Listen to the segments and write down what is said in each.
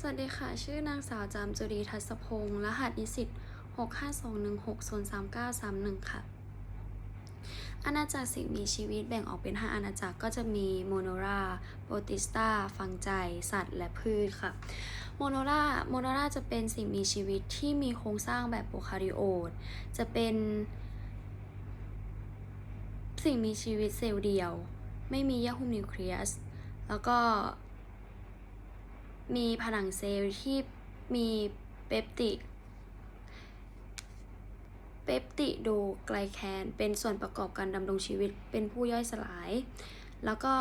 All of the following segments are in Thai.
สวัสดีค่ะ ชื่อนางสาวจามจุรีทัศพงศ์รหัสนิสิต652160391ค่ะ อาณาจักรสิ่งมีชีวิตแบ่งออกเป็น 5 อาณาจักรก็จะมีโมโนราโปรติสตาฟังใจ สัตว์ และพืชค่ะ โมโนราโมโนราจะเป็นสิ่งมีชีวิตที่มีโครงสร้างแบบโปรคาริโอต จะเป็น สิ่งมีชีวิตเซลล์เดียว ไม่มีเยื่อหุ้มนิวเคลียส แล้วก็ มีผนังเซลล์ที่มีเปปติดเปปติโดไกลแคนเป็นส่วนประกอบการดำรงชีวิตเป็นผู้ย่อยสลาย แล้วก็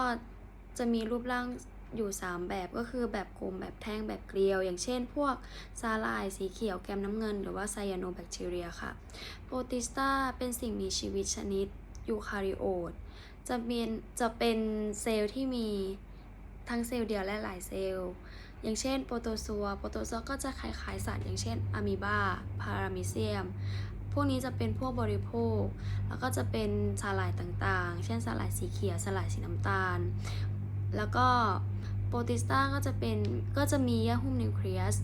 จะมีรูปร่างอยู่ 3 แบบก็คือแบบกลมแบบแท่งแบบเกลียว อย่างเช่น พวกซาลายสีเขียวแกมน้ำเงิน หรือว่าไซยาโนแบคทีเรียค่ะ โปรติสตาเป็นสิ่งมีชีวิตชนิดยูคาริโอตจะเป็นจะเป็นเซลล์ที่มีทั้งเซลล์เดียวและหลายเซลล์ อย่างเช่นโปรโตซัว โปรโตซัวก็จะคล้ายๆสัตว์ อย่างเช่นอะมีบาพารามิเซียม พวกนี้จะเป็นพวกบริโภค แล้วก็จะเป็นสาหร่ายต่างๆ เช่นสาหร่ายสีเขียว สาหร่ายสีน้ำตาล แล้วก็โปรติสตาก็จะเป็นก็จะมีเยื่อหุ้มนิวเคลียส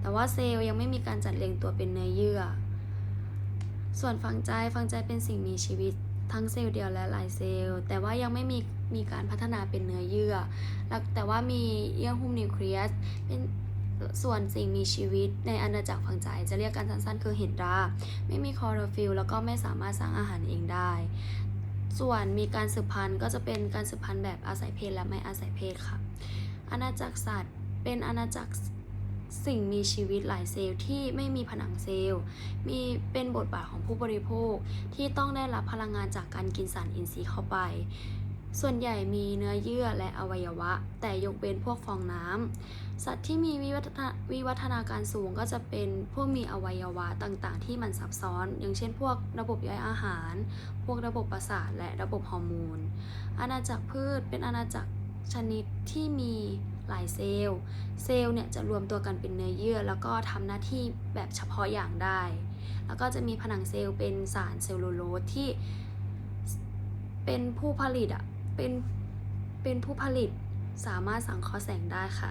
แต่ว่าเซลล์ยังไม่มีการจัดเรียงตัวเป็นเนื้อเยื่อ ส่วนฝังใจฝังใจเป็นสิ่งมีชีวิต ทั้งเซลล์เดียวและหลายเซลล์ แต่ว่ายังไม่มีมีการพัฒนาเป็นเนื้อเยื่อ แต่ว่ามีเยื่อหุ้มนิวเคลียสเป็นส่วนสิ่งมีชีวิตในอาณาจักรฝังใจจะเรียกกันสั้นๆ คือเห็นราไม่มีคลอโรฟิลแล้วก็ไม่สามารถสร้างอาหารเองได้ ส่วนมีการสืบพันธุ์ก็จะเป็นการสืบพันธุ์แบบอาศัยเพศและไม่อาศัยเพศค่ะ อาณาจักรสัตว์เป็นอาณาจักร สิ่งมีชีวิตหลายเซลล์ที่ไม่มีผนังเซลล์ มีเป็นบทบาทของผู้บริโภคที่ต้องได้รับพลังงานจากการกินสารอินทรีย์เข้าไป ส่วนใหญ่มีเนื้อเยื่อและอวัยวะ แต่ยกเว้นพวกฟองน้ำสัตว์ที่มีวิวัฒนาการสูงก็จะเป็นพวกมีอวัยวะต่างๆ ที่มันซับซ้อน อย่างเช่น พวกระบบย่อยอาหาร พวกระบบประสาทและระบบฮอร์โมนอาณาจักรพืชเป็นอาณาจักรชนิดที่มี หลายเซลล์ เซลล์เนี่ยจะรวมตัวกันเป็นเนื้อเยื่อ แล้วก็ทำหน้าที่แบบเฉพาะอย่างได้ แล้วก็จะมีผนังเซลล์เป็นสารเซลลูโลสที่เป็นผู้ผลิตอะเป็นเป็นผู้ผลิตสามารถสังเคราะห์แสงได้ค่ะ